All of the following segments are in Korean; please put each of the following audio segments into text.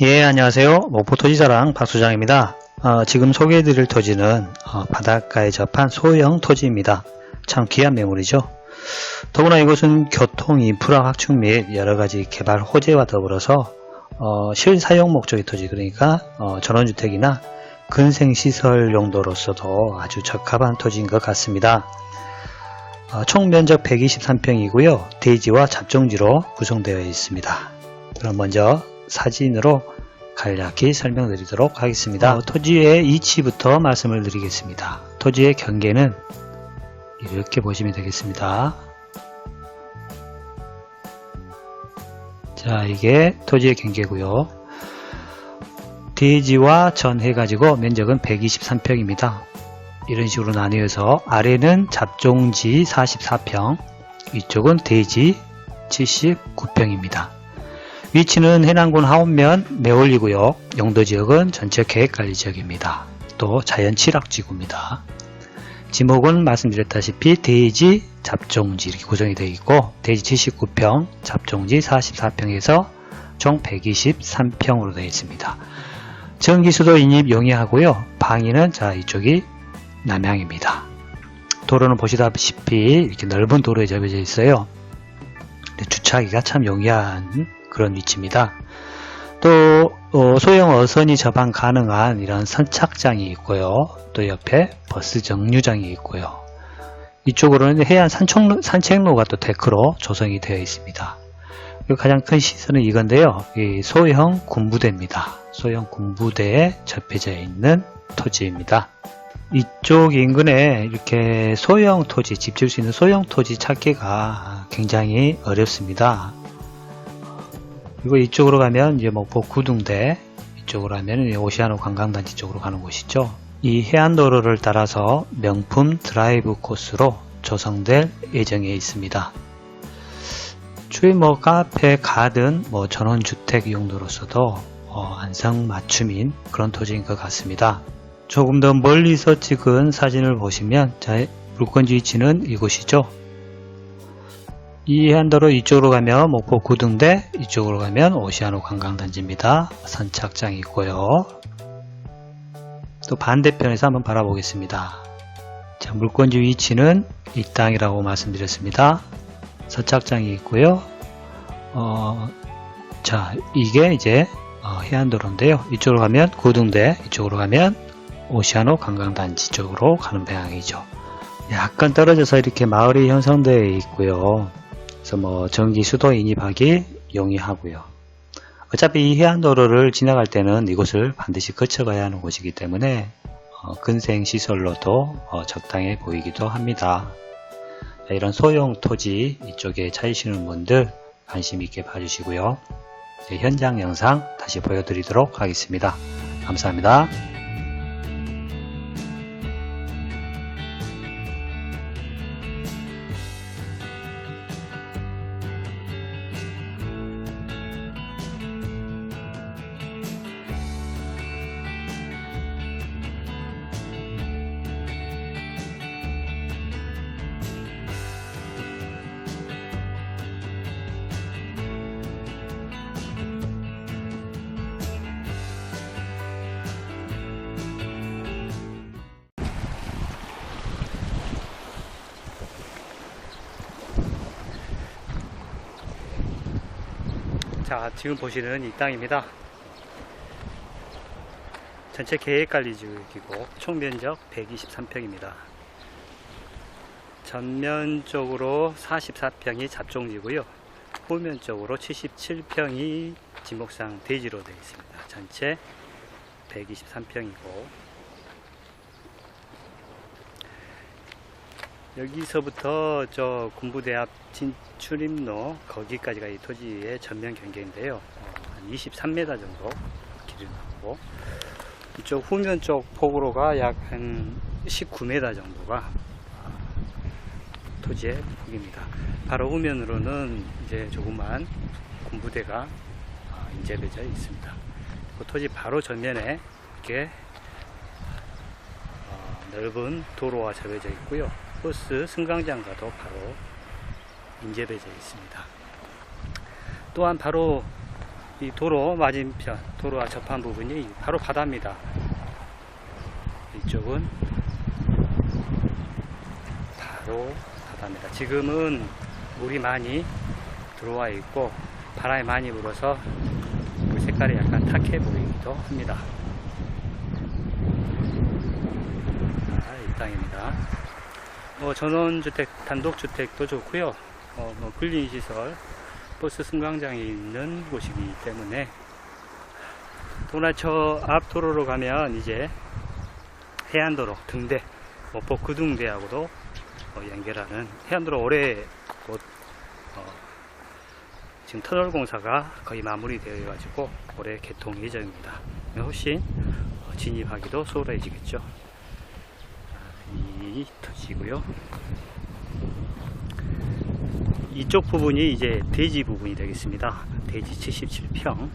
예, 안녕하세요. 목포토지사랑 박수장입니다. 어, 지금 소개해드릴 토지는 어, 바닷가에 접한 소형 토지입니다. 참 귀한 매물이죠. 더구나 이곳은 교통, 인프라 확충 및 여러가지 개발 호재와 더불어서 어, 실사용 목적의 토지, 그러니까 어, 전원주택이나 근생시설 용도로서도 아주 적합한 토지인 것 같습니다. 어, 총 면적 123평이고요. 대지와 잡종지로 구성되어 있습니다. 그럼 먼저 사진으로 간략히 설명드리도록 하겠습니다. 어, 토지의 위치부터 말씀을 드리겠습니다. 토지의 경계는 이렇게 보시면 되겠습니다. 자, 이게 토지의 경계고요. 대지와 전 해 가지고 면적은 123평입니다. 이런 식으로 나뉘어서 아래는 잡종지 44평, 위쪽은 대지 79평입니다. 위치는 해남군 하원면 매월리고요. 용도지역은 전체 계획관리 지역입니다. 또 자연취락지구입니다. 지목은 말씀드렸다시피 대지, 잡종지 이렇게 구성이 되어 있고 대지 79평, 잡종지 44평에서 총 123평으로 되어 있습니다. 전기수도 인입 용이하고요. 방위는 자 이쪽이 남향입니다. 도로는 보시다시피 이렇게 넓은 도로에 접해져 있어요. 주차하기가 참 용이한 그런 위치입니다. 또 어, 소형 어선이 접한 가능한 이런 선착장이 있고요. 또 옆에 버스 정류장이 있고요. 이쪽으로는 해안 산책로, 산책로가 또 데크로 조성이 되어 있습니다. 가장 큰 시설은 이건데요. 이 소형 군부대입니다. 소형 군부대에 접해져 있는 토지입니다. 이쪽 인근에 이렇게 소형 토지, 집 지을 수 있는 소형 토지 찾기가 굉장히 어렵습니다. 그리고 이쪽으로 가면 이제 목포 구둥대 이쪽으로 하면 오시아노 관광단지 쪽으로 가는 곳이죠. 이 해안도로를 따라서 명품 드라이브 코스로 조성될 예정에 있습니다. 추위 뭐 카페, 가든, 뭐 전원주택 용도로서도 어, 안성 맞춤인 그런 토지인 것 같습니다. 조금 더 멀리서 찍은 사진을 보시면 자, 물건지 위치는 이곳이죠. 이 해안도로 이쪽으로 가면 목포 구등대, 이쪽으로 가면 오시아노 관광단지입니다. 선착장이 있고요. 또 반대편에서 한번 바라보겠습니다. 자, 물건지 위치는 이 땅이라고 말씀드렸습니다. 선착장이 있고요. 어, 자, 이게 이제 어, 해안도로인데요. 이쪽으로 가면 구등대, 이쪽으로 가면 오시아노 관광단지 쪽으로 가는 방향이죠. 약간 떨어져서 이렇게 마을이 형성되어 있고요. 그래서 뭐 전기 수도 인입하기 용이하고요. 어차피 이 해안도로를 지나갈 때는 이곳을 반드시 거쳐가야 하는 곳이기 때문에 어, 근생 시설로도 어, 적당해 보이기도 합니다. 자, 이런 소형 토지 이쪽에 찾으시는 분들 관심 있게 봐주시고요. 네, 현장 영상 다시 보여드리도록 하겠습니다. 감사합니다. 자, 지금 보시는 이 땅입니다. 전체 계획관리지역이고 총 면적 123평입니다. 전면적으로 44평이 잡종지고요. 후면적으로 77평이 지목상 대지로 되어 있습니다. 전체 123평이고 여기서부터 저 군부대 앞 진출입로 거기까지가 이 토지의 전면 경계인데요. 어, 한 23m 정도 길이 나고 이쪽 후면 쪽 폭으로가 약 한 19m 정도가 아, 토지의 폭입니다. 바로 후면으로는 이제 조그만 군부대가 아, 인접해져 있습니다. 그 토지 바로 전면에 이렇게 어, 넓은 도로가 접해져 있고요. 버스 승강장과도 바로 인접해져 있습니다. 또한 바로 이 도로 맞은편, 도로와 접한 부분이 바로 바다입니다. 이쪽은 바로 바다입니다. 지금은 물이 많이 들어와 있고 바람이 많이 불어서 물 색깔이 약간 탁해 보이기도 합니다. 아, 이 땅입니다. 뭐 전원주택, 단독주택도 좋고요. 어, 뭐 근린시설, 버스 승강장이 있는 곳이기 때문에 도나처 앞 도로로 가면 이제 해안도로 등대, 뭐 복구등대하고도 어, 연결하는 해안도로 올해 곧 어, 지금 터널 공사가 거의 마무리되어 가지고 올해 개통 예정입니다. 훨씬 어, 진입하기도 수월해지겠죠. 아, 이 터지고요. 이쪽 부분이 이제 대지 부분이 되겠습니다. 대지 77평.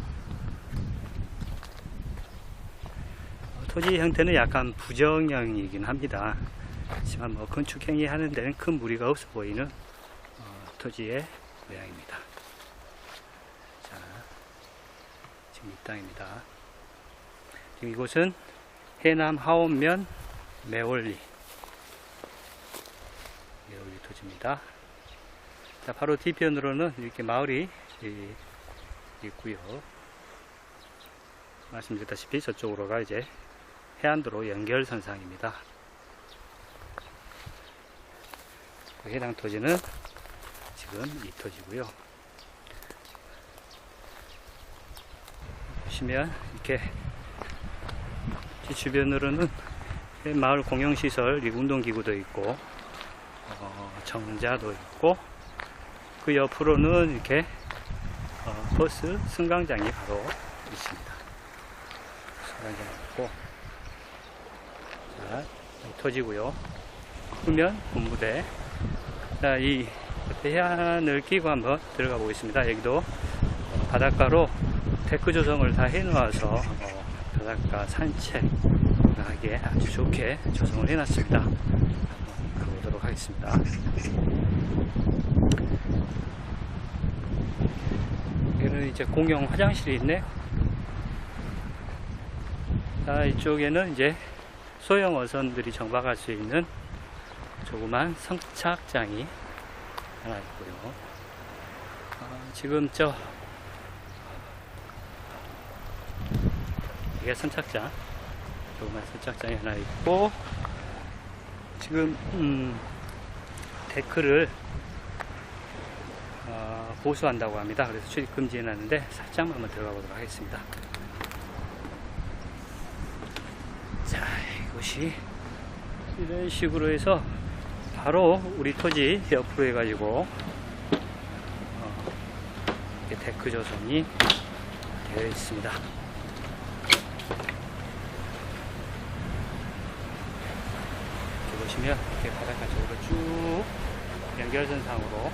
토지 형태는 약간 부정형이긴 합니다. 하지만 뭐 건축행위 하는 데는 큰 무리가 없어 보이는 어, 토지의 모양입니다. 자, 지금 이 땅입니다. 지금 이곳은 해남 하원면 매월리 매월리 토지입니다. 자, 바로 뒤편으로는 이렇게 마을이 이, 있고요. 말씀드렸다시피 저쪽으로가 이제 해안도로 연결선상입니다. 그 해당 토지는 지금 이 토지고요. 보시면 이렇게 이 주변으로는 마을 공용시설, 운동기구도 있고 어, 정자도 있고 그 옆으로는 이렇게 어, 버스 승강장이 바로 있습니다. 승강장이 있고 자, 이 토지고요. 후면 본부대. 자, 이 해안을 끼고 한번 들어가 보겠습니다. 여기도 어, 바닷가로 데크 조성을 다 해놓아서 어, 바닷가 산책하기에 아주 좋게 조성을 해놨습니다. 하겠습니다. 여기는 이제 공용 화장실이 있네. 자, 이쪽에는 이제 소형 어선들이 정박할 수 있는 조그만 성착장이 하나 있고요. 아, 지금 저 이게 선착장, 조그만 선착장이 하나 있고 지금 음, 데크를 어, 보수한다고 합니다. 그래서 출입 금지해놨는데 살짝만 한번 들어가 보도록 하겠습니다. 자, 이곳이 이런 식으로 해서 바로 우리 토지 옆으로 해가지고 어, 데크 조성이 되어 있습니다. 보시면 이렇게 바닷가 쪽으로 쭉 연결선상으로.